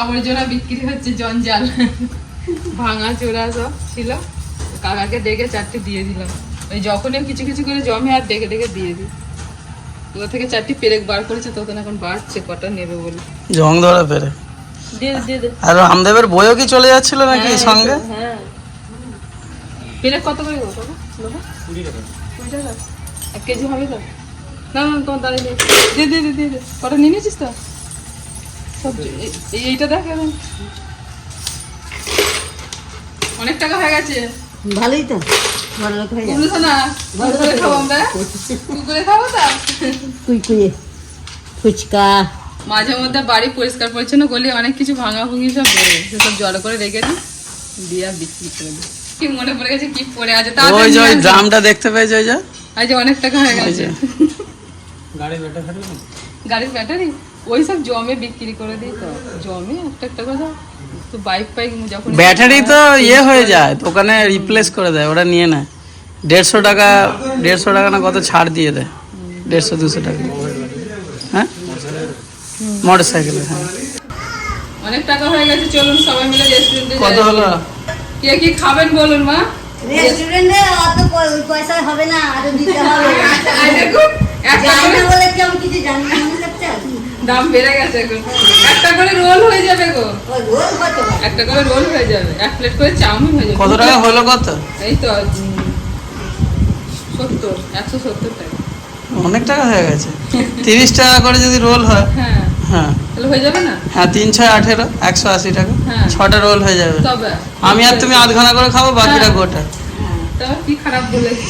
আবর্জনা বিক্রি হচ্ছে জঞ্জাল। ভাঙা চোরা সব ছিল। কাকাকে ডেকে চারটে দিয়ে দিলাম। ওই যখনই কিছু কিছু করে জমে আর ডেকে ডেকে দিয়ে দিই। ওর থেকে চারটি পেরেক বার করেছে তখন এখন বাড়ছে কটা নেবে বলে জং ধরা পেরে দে, দে। আর রামদেবের বইও কি চলে যাচ্ছিল নাকি হ্যাঁ, সঙ্গে? হ্যাঁ। পেরেক কত করে গো কুড়ি টাকা। এক কেজি হবে তো? না না তোমার দাঁড়িয়ে দে দিয়ে দিয়ে দিয়ে দে। কটা নিয়ে নিয়েছিস তো? সব এই- এই- এইটা দেখ অনেক টাকা হয়ে গেছে। ভালোই তো। বড় লোক হয়ে যাবে বুঝলো না কুকুরে খাব আমরা? কুকুরে খাব তা? কুইকুয়ে ফুচকা। মাঝে মধ্যে বাড়ি পরিষ্কার পরিচ্ছন্ন করলে অনেক কিছু ভাঙা ভুঙি সব বেরোয়। সেসব জড়ো করে রেখে দিই দিয়ে আর বিক্রি করে দিই। কি মনে পড়ে গেছে কি পড়ে আছে? ওই যে আসো। ড্রামটা দেখতে পেয়েছে ওই যে? আজ অনেক টাকা হয়ে গেছে যে। গাড়ির ব্যাটারি ওই সব জমে বিক্রি করে দিই তো। জমে একটা একটা করে তো বাইক ফাইক যখন ব্যাটারি তো ইয়ে হয়ে যায় দোকানে রিপ্লেস করে দেয় ওরা নিয়ে নেয়। দেড়শো টাকা দেড়শো টাকা না কত ছাড় দিয়ে দেয়। দেড়শো দুশো টাকা। হ্যাঁ? মোটর সাইকেলে হ্যাঁ। অনেক টাকা হয়ে গেছে চলুন সবাই মিলে রেস্টুরেন্টে কত হলো? কে কি খাবেন বলুন মা? রেস্টুরেন্টে অত পয়সা হবে না আরও দিতে হবে। আর দেখুন জানি না বলে কি কিছু জানি না দাম বেড়ে গেছে এখন একটা করে রোল হয়ে যাবে গো। একটা করে রোল হয়ে যাবে। এক প্লেট করে চাউমিন হয়ে যাবে। কত টাকা হলো কত? এই তো সত্তর একশো সত্তর টাকা। অনেক টাকা হয়ে গেছে। তিরিশ টাকা করে যদি রোল হয় হ্যাঁ। হ্যাঁ। তাহলে হয়ে যাবে না? হ্যাঁ তিন ছয় আঠেরো একশো আশি টাকা। হ্যাঁ। ছটা রোল হয়ে যাবে। তবে। আমি আর তুমি আধ ঘণ্টা করে খাব বাকিটা হ্যাঁ। গোটা। কি খারাপ বলেছি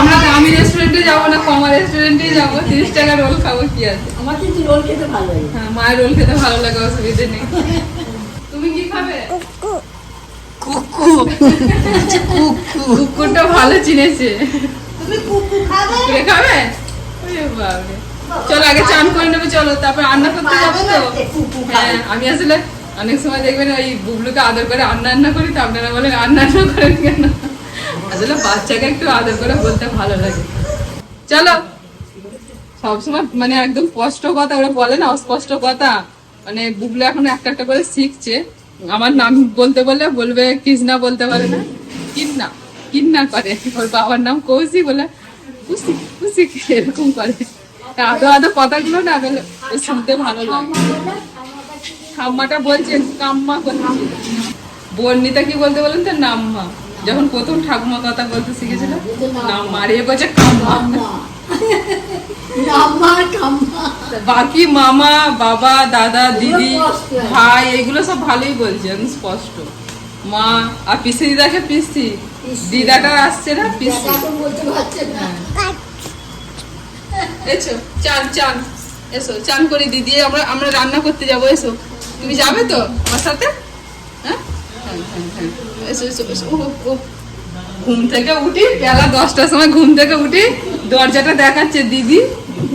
আমরা দামি রেস্টুরেন্টে যাব না কমা রেস্টুরেন্টেই যাব। তিরিশ টাকা রোল খাব কি আছে? আমার কিন্তু রোল খেতে ভালো লাগে? হ্যাঁ মায়ের রোল খেতে ভালো লাগে অসুবিধে নেই। তুমি কি খাবে? কুকু। কুকুরটা ভালো চিনেছে। তুমি কুকু খাবে? কুকুরে খাবে? ওরে বাবারে। চলো আগে চান করে নেবে চলো তারপর রান্না করতে যাব তো? হ্যাঁ আমি আসলে অনেক সময় দেখবেন ওই বুবলুকে আদর করে রান্না রান্না করি তো আপনারা বলেন রান্না রান্না করেন কেন? আসলে বাচ্চাকে একটু আদর করে বলতে ভালো লাগে। চলো সবসময় মানে একদম স্পষ্ট কথা, ওরা বলে না অস্পষ্ট কথা। মানে বুবলু এখন একটা একটা করে শিখছে। আমার নাম বলতে বললে বলবে কৃষ্ণা বলতে পারে না। কিন্না কিন্না করে। ওর বাবার নাম কৌশিক বলে। কুসি কুসি এরকম করে। আদো আদো কথাগুলো না শুনতে ভালো লাগে। ঠাম্মাটা বলছেন কাম্মা বলছে। বর্ণিতা কি বলতে বলেন তো? নাম্মা। যখন প্রথম ঠাকুমা কথা বলতে শিখেছিল, নাম্মা। আর এ বলছে কাম্মা। বাকি মামা বাবা দাদা দিদি ভাই এগুলো সব ভালোই বলছে একদম স্পষ্ট। মা আর পিসি দিদাকে পিসি? দিদাটা আসছে না পিসি? না। এসো চান চান এসো চান করি দিদি আমরা আমরা রান্না করতে যাব এসো। তুমি যাবে তো আমার সাথে? হ্যাঁ? হ্যাঁ, হ্যাঁ, হ্যাঁ। এসো এসো এসো। ও। ঘুম থেকে উঠি বেলা দশটার সময় ঘুম থেকে উঠি দরজাটা দেখাচ্ছে দিদি।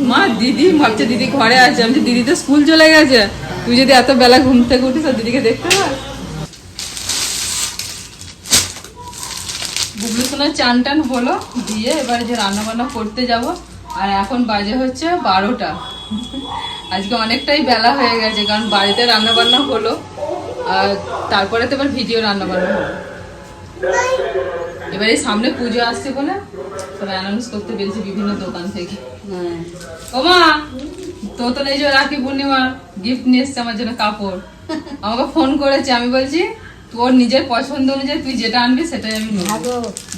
মা, দিদি ভাবছে দিদি ঘরে আছে। আমি দিদি তো স্কুল চলে গেছে। তুই যদি এত বেলা ঘুম থেকে উঠিস দিদিকে দেখতে পাস? বুবলু সোনার চান টান হলো, দিয়ে এবারে যে রান্না বান্না করতে যাব, আর এখন বাজে হচ্ছে বারোটা। আজকে অনেকটাই বেলা হয়ে গেছে, কারণ বাড়িতে রান্না বান্না হলো, আর তারপরে তো এবার ভিডিও রান্না বান্না হলো। এবার সামনে পুজো আসছে বলে অ্যানাউন্স করতে পেরেছি বিভিন্ন দোকান থেকে। হ্যাঁ। ও মা তো তো এই যে রাখি পূর্ণিমা গিফট নিয়ে এসছে আমার জন্য কাপড়। আমাকে ফোন করেছে আমি বলছি তোর নিজের পছন্দ অনুযায়ী তুই যেটা আনবি সেটাই আমি নেব।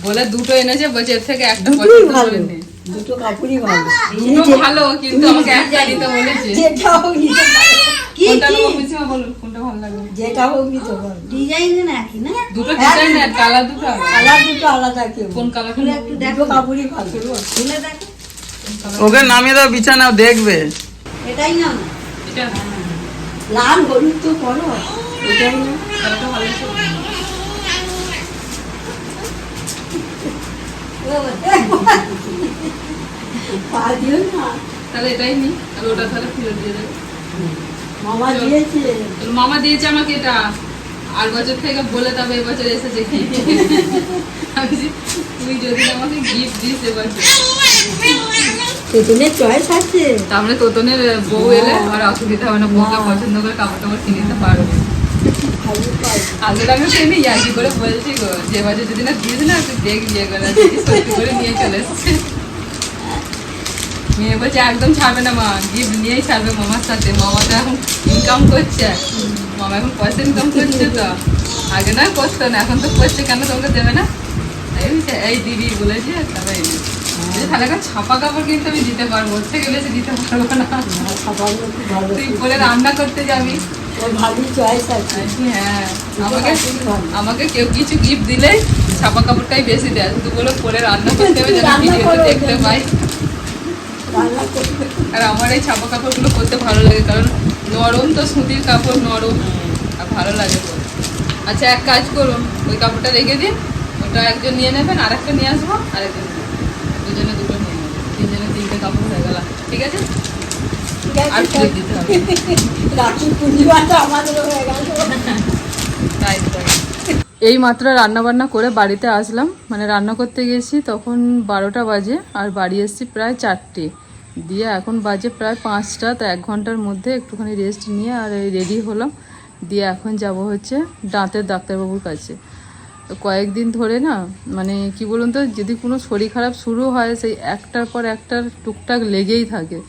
বলে দুটো এনেছে বলছে এর থেকে একটা পছন্দ করে নে। দুটো কাপড়ই ভালো। দুটো ভালো কিন্তু আমাকে একটা নিতে বলেছে কি কোনটা কি? ভালো লাগে যেটা হোক ডিজাইন না না? দুটো ডিজাইন আর কালার দুটো কালার দুটো আলাদা কেউ। কোন কালার একটু দেখো। কাপড়ই ভালো। খুলে দেখো। ওকে নামিয়ে দাও বিছানা দেখবে। এটাই না। এটা লাল হলুদ তো করো এটাই না কালারটা ভালো তাহলে এটাই নি আর ওটা তাহলে ফেরত দিয়ে দেবে। মামা দিয়েছে। মামা দিয়েছে আমাকে এটা। আর বছর থেকে বলে তবে এবছর এসেছে কি তুই যদি আমাকে গিফট দিস এবছর তেতুলের চয়েস আছে। তারপরে তোতনের বউ এলে আর অসুবিধা হবে না বউকে পছন্দ করে কাপড় টাপড় কিনে দিতে পারবে। আমি কিনে ইয়ার্কি করে বলছি গো যে বছর যদি না দিস না তুই দেখ করে সত্যি করে নিয়ে চলে এসছে মেয়ে বলছে একদম ছাড়বে না মা গিফট নিয়েই ছাড়বে মামার সাথে। মামা তো এখন ইনকাম করছে। মামা এখন পয়সা ইনকাম করছে তো। আগে না করতো না এখন তো করছে কেন তোমাকে দেবে না? এই দিদি বলেছে তবে তাহলে এখন ছাপা কাপড় কিন্তু আমি দিতে পারব ওর থেকে বেশি দিতে পারব না। তুই বলে রান্না করতে যাবি। হ্যাঁ আমাকে কেউ কিছু গিফট দিলে ছাপা কাপড়টাই বেশি দেয়। শুধু বলে পরে রান্না করতে হবে দেখতে পাই। আর আমার এই ছাপা কাপড়গুলো পরতে ভালো লাগে কারণ নরম তো সুতির কাপড় নরম। আর ভালো লাগে আচ্ছা এক কাজ করুন ওই কাপড়টা রেখে দিন ওটা একজন নিয়ে নেবেন আর একটা নিয়ে আসব আর একজন দুজনে দুটো নিয়ে নেবেন তিনজনে তিনটে কাপড় হয়ে গেল। ঠিক আছে? আর আছে দিতে হবে। রাখি পুঁজিবাটা আমাদেরও হয়ে গেল। তাই তাই এই মাত্র রান্না বান্না করে বাড়িতে আসলাম মানে রান্না করতে গেছি তখন বারোটা বাজে আর বাড়ি এসেছি প্রায় চারটে। দিয়ে এখন বাজে প্রায় পাঁচটা, তো এক ঘণ্টার মধ্যে একটুখানি রেস্ট নিয়ে আর রেডি হলাম। দিয়ে এখন যাব হচ্ছে দাঁতের ডাক্তারবাবুর কাছে। কয়েকদিন ধরে না মানে কি বলুন তো, যদি কোনো শরীর খারাপ শুরু হয়, সেই একটার পর একটার টুকটাক লেগেই থাকে।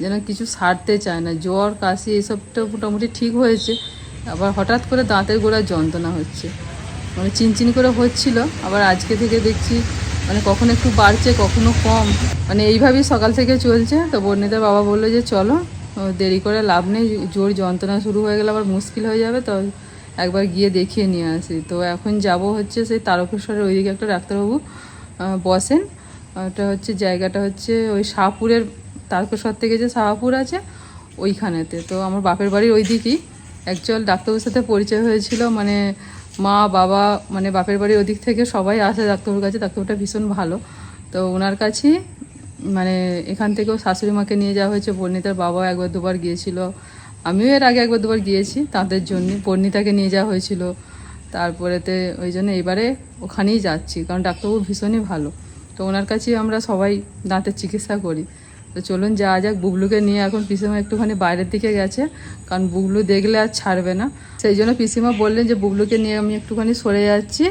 যেন কিছু সারতে চায় না, জ্বর, কাশি, এসবটা মোটামুটি ঠিক হয়েছে। আবার হঠাৎ করে দাঁতের গোড়ায় যন্ত্রণা হচ্ছে। মানে চিনচিন করে হচ্ছিল, আবার আজকে থেকে দেখছি মানে কখনো একটু বাড়ছে, কখনো কম। মানে এইভাবেই সকাল থেকে চলছে। তো বর্ণিতার বাবা বলল যে, চলো দেরি করে লাভ নেই, জোর যন্ত্রণা শুরু হয়ে গেলে আবার মুশকিল হয়ে যাবে, তো একবার গিয়ে দেখিয়ে নিয়ে আসি। তো এখন যাব হচ্ছে সেই তারকেশ্বরের ওইদিকে একটা ডাক্তারবাবু বসেন। ওটা হচ্ছে জায়গাটা হচ্ছে ওই শাহপুরের, তারকেশ্বর থেকে যে শাহপুর আছে, ওইখানেতে। তো আমার বাপের বাড়ির ওই দিকেই অ্যাকচুয়াল ডাক্তারবাবুর সাথে পরিচয় হয়েছিল মানে মা, বাবা মানে বাপের বাড়ির ওদিক থেকে সবাই আসে ডাক্তারবাবুর কাছে। ডাক্তারবাবুটা ভীষণ ভালো। তো ওনার কাছেই মানে এখান থেকেও শাশুড়ি মাকে নিয়ে যাওয়া হয়েছে। পর্ণিতার বাবা একবার দুবার গিয়েছিল। আমিও এর আগে একবার দুবার গিয়েছি তাদের জন্য। পর্ণিতাকে নিয়ে যাওয়া হয়েছিল। তারপরেতে ওই জন্য এবারে ওখানেই যাচ্ছি। কারণ ডাক্তারবাবু ভীষণই ভালো। তো ওনার কাছেই আমরা সবাই দাঁতের চিকিৎসা করি। তো চলুন যাওয়া যাক, বুবলুকে নিয়ে এখন পিসিমা একটুখানি বাইরের দিকে গেছে, কারণ বুবলু দেখলে আর ছাড়বে না। সেই জন্য পিসিমা বললেন যে, বুবলুকে নিয়ে আমি একটুখানি সরে যাচ্ছি,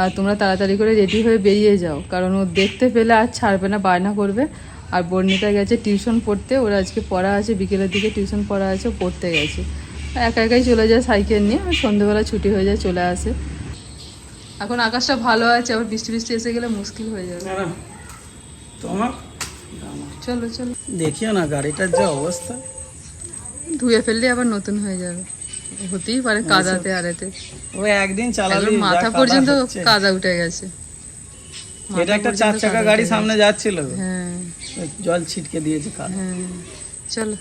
আর তোমরা তাড়াতাড়ি করে রেডি হয়ে বেরিয়ে যাও। কারণ ও দেখতে পেলে আর ছাড়বে না, বায়না করবে। আর বর্ণিতা গেছে টিউশন পড়তে, ওর আজকে পড়া আছে, বিকেলের দিকে টিউশন পড়া আছে, ও পড়তে গেছে। একা একাই চলে যায় সাইকেল নিয়ে সন্ধ্যেবেলা ছুটি হয়ে যায়, চলে আসে। এখন আকাশটা ভালো আছে, আবার বৃষ্টি বৃষ্টি এসে গেলে মুশকিল হয়ে যাবে। তোমার? চলো চলো। দেখিও না গাড়িটার যে অবস্থা। ধুয়ে ফেললে আবার নতুন হয়ে যাবে। হতেই পারে কাদাতে আরেতে ও একদিন চালালে একদম মাথা পর্যন্ত কাদা উঠে গেছে। এটা একটা চার চাকা গাড়ি সামনে যাচ্ছিল হ্যাঁ। ওই জল ছিটকে দিয়েছে কার হ্যাঁ। চলো।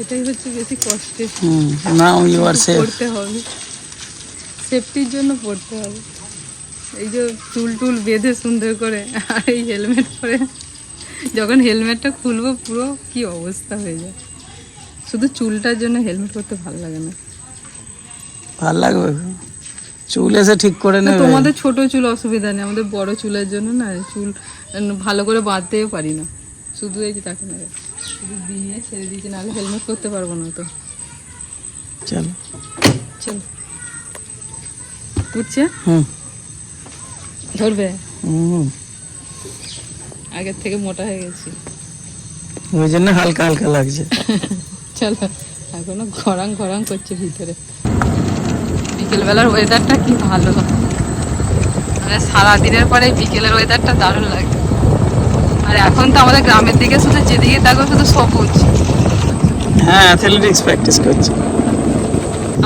এটাই হচ্ছে বেশি কষ্টের। হুম নাও ইউ আর সেফ পড়তে হবে। সেফটির জন্য পড়তে হবে। এই যে চুল টুল বেঁধে সুন্দর করে আর এই হেলমেট পরে যখন হেলমেটটা খুলবো পুরো কি অবস্থা হয়ে যায়। শুধু চুলটার জন্য হেলমেট করতে ভালো লাগে না। ভালো লাগবে? চুল এসে ঠিক করে না, নেবে। তোমাদের ছোট চুল অসুবিধা নেই আমাদের বড় চুলের জন্য না চুল ভালো করে বাঁধতেও পারি না। শুধু এই যে তাকে না শুধু দিয়ে ছেড়ে দিয়েছি নাহলে হেলমেট করতে পারব না তো। চলো। চল। উঠছে? হুম। ধরবে? আগের থেকে মোটা হয়ে গেছি। ওই জন্য হালকা হালকা লাগছে। চলো এখনও ঘরাং ঘরাং করছে ভিতরে। বিকেলবেলার ওয়েদারটা কি ভালো। মানে সারাদিনের পরে বিকেলের ওয়েদারটা দারুণ লাগে। আর এখন তো আমাদের গ্রামের দিকে শুধু যেদিকে দেখো শুধু সবুজ হ্যাঁ অ্যাথলেটিক্স প্র্যাকটিস করছে।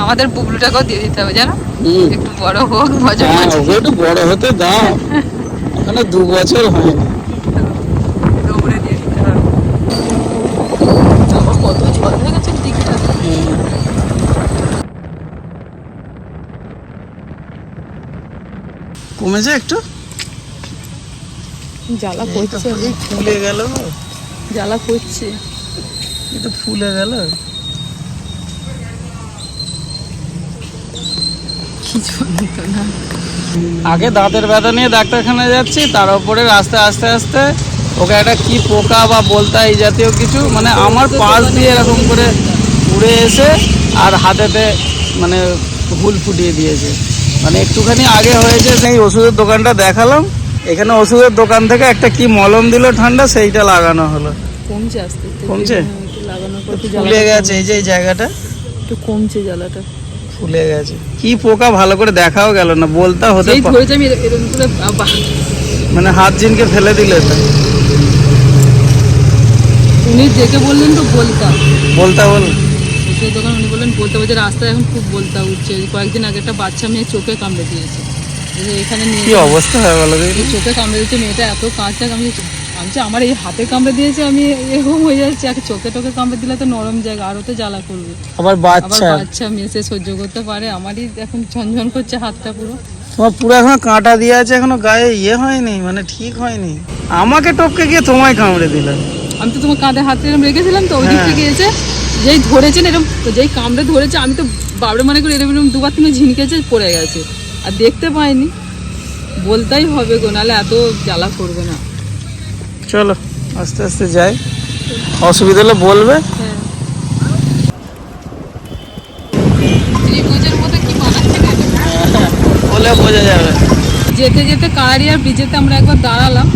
আমাদের বুবলুটাকেও দিয়ে দিতে হবে জানো? একটু বড় হোক মজা হ্যাঁ মজা ওকে একটু বড় হতে দাও। এখনও দু বছর হয়ে কমেছে একটু? জ্বালা করছে। ফুলে গেল। জ্বালা করছে। এটা ফুলে গেল। কি যন্ত্রণা আগে দাঁতের ব্যথা নিয়ে ডাক্তারখানায় যাচ্ছি তার উপরে আস্তে আস্তে আস্তে ওকে একটা কি পোকা বা বলতা এই জাতীয় কিছু মানে আমার পাশ দিয়ে এরকম করে উড়ে এসে আর হাতেতে মানে হুল ফুটিয়ে দিয়েছে। মানে একটুখানি আগে হয়েছে সেই ওষুধের দোকানটা দেখালাম এখানে ওষুধের দোকান থেকে একটা কি মলম দিল ঠান্ডা সেইটা লাগানো হলো। কমছে আস্তে কমছে? ফুলে গেছে এই যে এই জায়গাটা। একটু কমছে জ্বালাটা। ফুলে গেছে। কি পোকা ভালো করে দেখাও গেল না বলতা হতে মানে হাত জিনকে ফেলে দিলে এটা উনি দেখে বললেন তো বলতা। বলতা বল। ওষুধের দোকান উনি বললেন বলতে বলছে রাস্তায় এখন খুব বলতা উঠছে। কয়েকদিন আগে একটা বাচ্চা মেয়ে চোখে কামড়ে দিয়েছে। এখানে কি অবস্থা হয় বলো চোখে কামড়ে দিয়েছে মেয়েটা এত কাঁচা কামড়ে আমি আমার এই হাতে কামড়ে দিয়েছে আমি এরকম হয়ে যাচ্ছে। আর চোখে টোকে কামড়ে দিলে তো নরম জায়গা আরও তো জ্বালা করবে। আবার বাচ্চা। বাচ্চা মেয়ে সে সহ্য করতে পারে আমারই এখন ঝনঝন করছে হাতটা পুরো। তোমার পুরো এখনও কাঁটা দিয়ে আছে এখনও গায়ে ইয়ে হয়নি মানে ঠিক হয়নি। আমাকে টপকে গিয়ে তোমায় কামড়ে দিল। আমি তো তোমার কাঁধে হাত এরকম রেখেছিলাম তো ওই দিক হ্যাঁ। থেকে এসে যেই ধরেছেন এরকম যেই কামড়ে ধরেছে আমি তো বাবরে মানে করে এরকম এরকম দুবার তিনবার ঝিনকেছে পড়ে গেছে। আর দেখতে পাইনি। বলতেই হবে গো নাহলে এত জ্বালা করবে না। চলো আস্তে আস্তে যাই। অসুবিধা হলে বলবে। হ্যাঁ বলে বোঝা যাবে। যেতে যেতে কানাড়িয়ার ব্রিজেতে আমরা একবার দাঁড়ালাম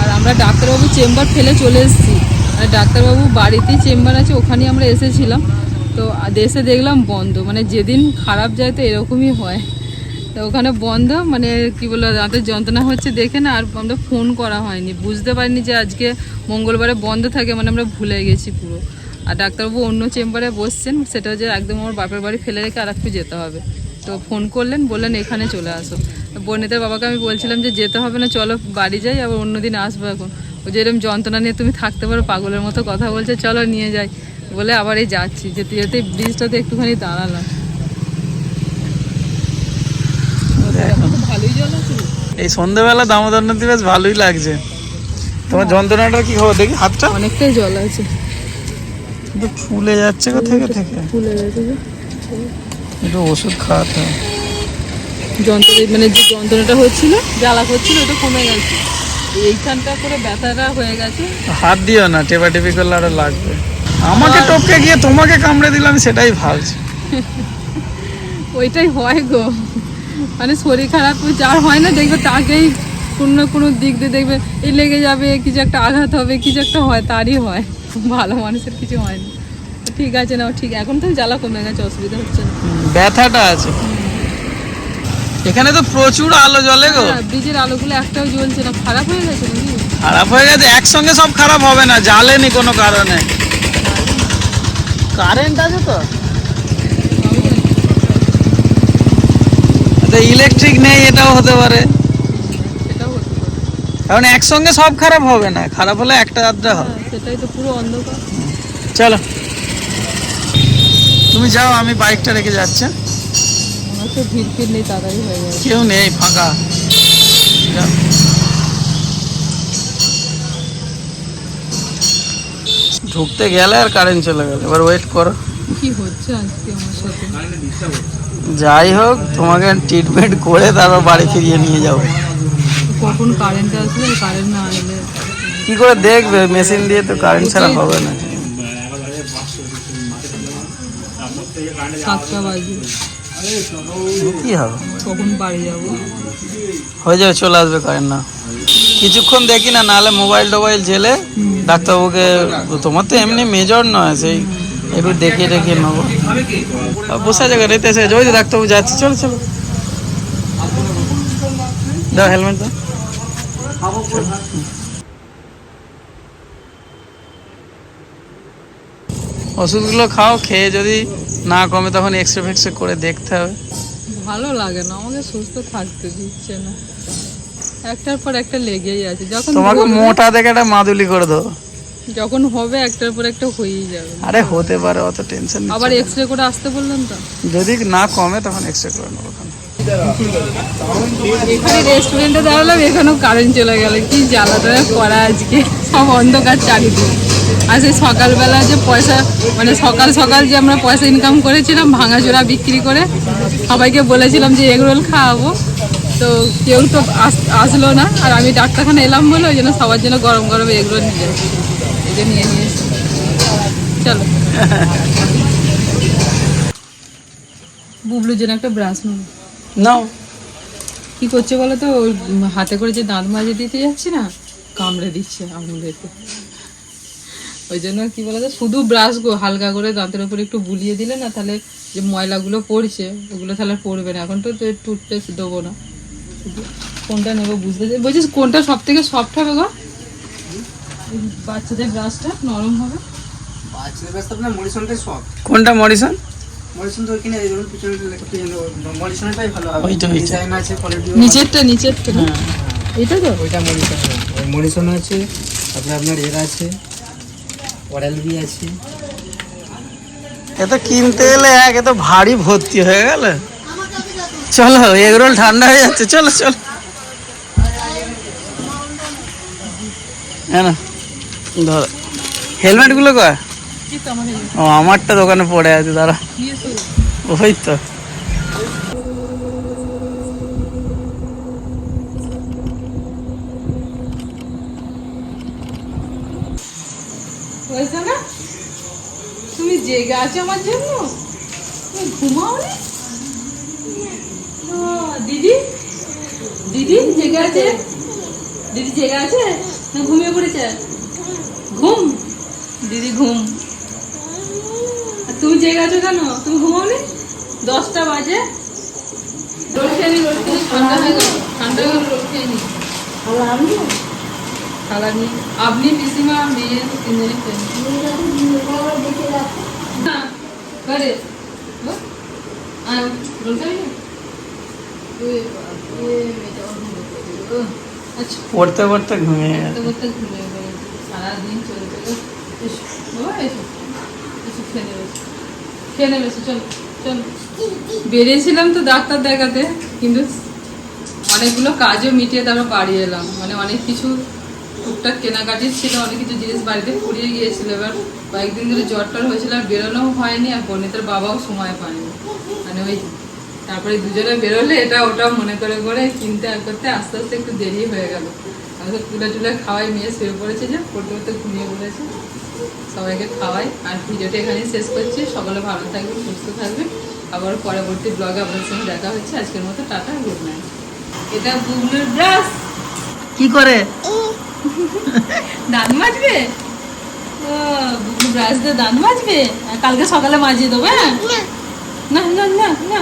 আর আমরা ডাক্তারবাবু চেম্বার ফেলে চলে এসেছি। আর ডাক্তারবাবু বাড়িতেই চেম্বার আছে ওখানেই আমরা এসেছিলাম। তো এসে দেখলাম বন্ধ মানে যেদিন খারাপ যায় তো এরকমই হয়। তো ওখানে বন্ধ মানে কি বলব দাঁতের যন্ত্রণা হচ্ছে দেখে না, আর আমরা ফোন করা হয়নি। বুঝতে পারিনি যে আজকে মঙ্গলবারে বন্ধ থাকে মানে আমরা ভুলে গেছি পুরো। আর ডাক্তারবাবু অন্য চেম্বারে বসছেন, সেটা যে একদম আমার বাপের বাড়ি ফেলে রেখে আর একটু যেতে হবে। তো ফোন করলেন, বললেন এখানে চলে আসো। বর্ণিতার বাবাকে আমি বলছিলাম যে যেতে হবে না, চলো বাড়ি যাই, আবার অন্যদিন আসব এখন। ও যে এরকম যন্ত্রণা নিয়ে তুমি থাকতে পারো, পাগলের মতো কথা বলছে, চলো নিয়ে যাই। বলে আবার এই যাচ্ছি, যেতে যেতে ব্রিজটাতে একটুখানি দাঁড়ালাম এখন তো ভালোই জল আছে এই সন্ধ্যেবেলা দামোদর নদী বেশ ভালোই লাগছে। তোমার যন্ত্রণাটা কি খবর দেখি হাতটা। অনেকটাই জল আছে। কিন্তু ফুলে যাচ্ছে গো থেকে থেকে ফুলে গেছে যে। একটু ওষুধ খাওয়াতে হবে। যন্ত্র মানে যে যন্ত্রণাটা হচ্ছিল জ্বালা করছিল ওটা কমে গেছে। এইখানটা করে ব্যথাটা হয়ে গেছে। হাত দিও না টেপা টেপি করলে আরও লাগবে। আমাকে টপকে গিয়ে তোমাকে কামড়ে দিলাম সেটাই ভাবছি। ওইটাই হয় গো। মানে শরীর খারাপ যার হয় না দেখবে তাকেই কোনো না কোনো দিক দিয়ে দেখবে এই লেগে যাবে কিছু একটা আঘাত হবে কিছু একটা হয় তারই হয়। ভালো মানুষের কিছু হয় না। ঠিক আছে না ঠিক এখন তো জ্বালা কমে গেছে অসুবিধা হচ্ছে না। ব্যথাটা আছে। এখানে তো প্রচুর আলো জ্বলে গো। হ্যাঁ, ব্রিজের আলোগুলো একটাও জ্বলছে না খারাপ হয়ে গেছে নাকি? খারাপ হয়ে গেছে একসঙ্গে সব খারাপ হবে না জ্বালেনি কোনো কারণে। কারেন্ট আছে তো? ইলেকট্রিক নেই এটাও হতে পারে। কারণ একসঙ্গে সব খারাপ হবে না খারাপ হলে একটা আধটা হবে। হ্যাঁ, সেটাই তো পুরো অন্ধকার। চলো। তুমি যাও আমি বাইকটা রেখে যাচ্ছি। ভিড় ফির নেই তাড়াতাড়ি হয়ে যাবে। কেউ নেই ফাঁকা। যাও। ঢুকতে গেলে আর কারেন্ট চলে গেল এবার ওয়েট করো। কি হচ্ছে আজকে আমার সাথে? যাই হোক তোমাকে ট্রিটমেন্ট করে তারপর বাড়ি ফিরিয়ে নিয়ে যাব। কখন কারেন্ট আসবে? কারেন্ট না এলে কি করে দেখবে? মেশিন দিয়ে তো কারেন্ট ছাড়া হবে না। সাতটা বাজে। কি হবে? কখন বাড়ি যাব? হয়ে যাবে চলে আসবে কারেন্ট না। কিছুক্ষণ দেখি না নাহলে মোবাইল টোবাইল জেলে ডাক্তারবাবুকে তোমার তো এমনি মেজর নয় সেই একটু নেব। বসে জায়গা রেতে এসে ওই তো ডাক্তারবাবু যাচ্ছে চলো চলো। দাও হেলমেট দাও। ওষুধগুলো খাও খেয়ে যদি না কমে তখন এক্স রে ফেক্স করে দেখতে হবে। ভালো লাগে না আমাকে সুস্থ থাকতে দিচ্ছে না। একটার পর একটা লেগেই আছে যখন তোমাকে মোটা দেখে একটা মাদুলি করে দেবো। যখন হবে একটার পর একটা হয়েই যাবে। আরে হতে পারে অত টেনশন আবার এক্স রে করে আসতে বললেন তো? যদি না কমে তখন এক্স রে করে নেব এখানে রেস্টুরেন্টে দাঁড়ালাম এখানেও কারেন্ট চলে গেল। কি জ্বালাটা করা আজকে? সব অন্ধকার চারিদিকে। আর সেই সকালবেলা যে পয়সা মানে সকাল সকাল যে আমরা পয়সা ইনকাম করেছিলাম ভাঙাচোরা বিক্রি করে সবাইকে বলেছিলাম যে এগরোল খাওয়াবো। তো কেউ তো আস- আসলো না। আর আমি ডাক্তারখানা এলাম বলে ওই জন্য সবার জন্য গরম গরম এগরোল নিয়ে এই যে নিয়ে নিয়ে চলো। বুবলুর জন্য একটা ব্রাশ নেব নাও। কি করছে বলো তো? ওই হাতে করে যে দাঁত মাজে দিতে যাচ্ছি না কামড়ে দিচ্ছে আঙুলেতে। ওই জন্য কি বলতো শুধু ব্রাশ গো হালকা করে দাঁতের উপর একটু বুলিয়ে দিলে না তাহলে যে ময়লাগুলো পড়ছে ওগুলো তাহলে পড়বে না। এখন তো টুথপেস্ট দেবো না। কোনটা নেব বুঝতে বলছিস কোনটা সব থেকে সফট হবে গো? বাচ্চাদের ব্রাশটা নরম হবে। বাচ্চাদের ব্যস্ত আপনার মরিসনটাই সব। কোনটা মরিসন মরিসন তো কিনে ধরুন পিছনে লেখা মরিসনটাই ভালো হবে। ওইটা। ডিজাইন আছে কোয়ালিটি নিচেরটা নিচেরটা না? এটা তো? ওইটা মরিসন ওই মরিসন আছে তারপরে আপনার এর আছে ওরাল বি আছে। এ তো কিনতে এলে এক এ তো ভারী ভর্তি হয়ে গেল। চলো এগরোল ঠান্ডা হয়ে যাচ্ছে চলো চলো। হ্যাঁ না। ধর, হেলমেটগুলো কয়? ও, আমারটা দোকানে পড়ে আছে শুরু। ওই তো। তুমি আছো আমার জন্য? ঘুমাও দিদি? দিদি, জেগে আছে? দিদি জেগে আছে? ঘুমিয়ে পড়েছে? দিদি ঘুম আর তুমি জেগে আছো কেন তুমি ঘুমাও নি দশটা বাজে রোদ খেয়ে নি রোদ খেয়ে নি, ঠান্ডা হয়ে গেল ঠান্ডা হয়ে গেল রোদ খেয়ে নি খালা নিয়ে আপনি পিসিমা মেয়ে তিনজনে খেয়ে নি। না, করে ও, আয়, রোল খাবি না? ওই বাবা, এ, মেয়েটা অন্য করে দিল। ও, আচ্ছা, পড়তে পড়তে ঘুমিয়ে করতে গেছে করতে ঘুমিয়ে পড়েছে। সারাদিন চলে খেয়ে চলো চলো বেরিয়েছিলাম তো ডাক্তার দেখাতে, কিন্তু অনেকগুলো কাজও মিটিয়ে তারপর বাড়ি এলাম। মানে অনেক কিছু টুকটাক কেনাকাটি ছিল, অনেক কিছু জিনিস বাড়িতে ফুরিয়ে গিয়েছিল। এবার কয়েকদিন ধরে জ্বর টর হয়েছিল, আর বেরোনোও হয়নি, আর বনিতের বাবাও সময় পায়নি। মানে ওই তারপরে দুজনে বেরোলে এটা ওটা মনে করে করে কিনতে আর করতে আস্তে আস্তে একটু দেরি হয়ে গেল। আমি তুলে টুলে খাওয়াই মেয়ে শুয়ে পড়েছে যে, পড়তে পড়তে ঘুমিয়ে পড়েছে। সবাইকে খাওয়াই। আর ভিডিওটা এখানেই শেষ করছি। সকলে ভালো থাকবে সুস্থ থাকবে আবার পরবর্তী ব্লগে আপনাদের সঙ্গে দেখা হচ্ছে। আজকের মতো টাটা গুড নাইট এটা বুবলুর ব্রাশ। কি করে? দাঁত মাজবে? ও বুবলু ব্রাশ দিয়ে দাঁত মাজবে? আর কালকে সকালে মাজিয়ে দেবো হ্যাঁ? না না না না।